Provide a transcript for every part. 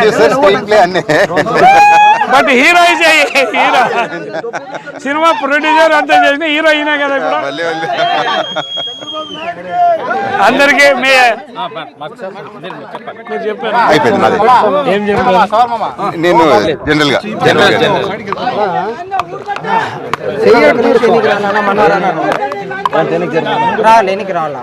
Producer screen play అన్నీ. But hero hero cinema producer అంతా చేసిన హీరో ఈయనే కదా ఇప్పుడు. అందరికీ మీ మీరు చెప్పారు. అయిపోయింది నాది ఏం చెప్పారు? నేను జనరల్గా. జనరల్గా. రా లేనికి రావాలా?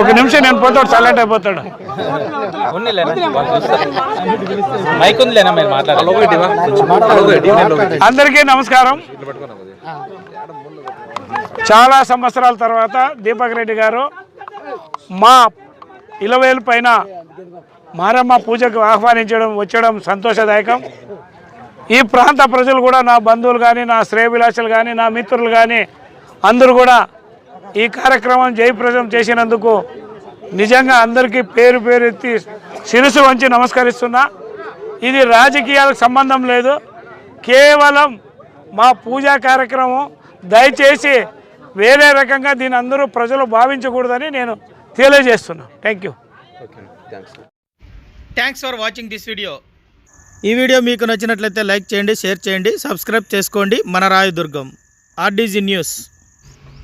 ఒక నిమిషం నేను పోతాడు సైలెంట్ అయిపోతాడు. మైక్ ఉందిలేనా మీరు మాట్లాడాలి అందరికీ నమస్కారం. చాలా సంవత్సరాల తర్వాత దీపక్ రెడ్డి గారు మా ఇలవేలు పైన మారమ్మ పూజకు ఆహ్వానించడం వచ్చడం సంతోషదాయకం. ఈ ప్రాంత ప్రజలు కూడా నా బంధువులు కానీ నా శ్రేయభిలాషులు కానీ నా మిత్రులు కానీ అందరూ కూడా ఈ కార్యక్రమం జయప్రదం చేసినందుకు నిజంగా అందరికీ పేరు పేరు ఎత్తి శిరస్సు వంచి నమస్కరిస్తున్నా. ఇది రాజకీయాలకు సంబంధం లేదు. కేవలం మా పూజా కార్యక్రమం. దయచేసి వేరే రకంగా దీని అందరూ ప్రజలు భావించకూడదని నేను తెలియజేస్తున్నా. Thank you thanks for watching this video ఈ వీడియో మీకు నచ్చినట్లయితే లైక్ చేయండి షేర్ చేయండి సబ్స్క్రైబ్ చేసుకోండి. మన రాయదుర్గం ఆర్డీజీ న్యూస్.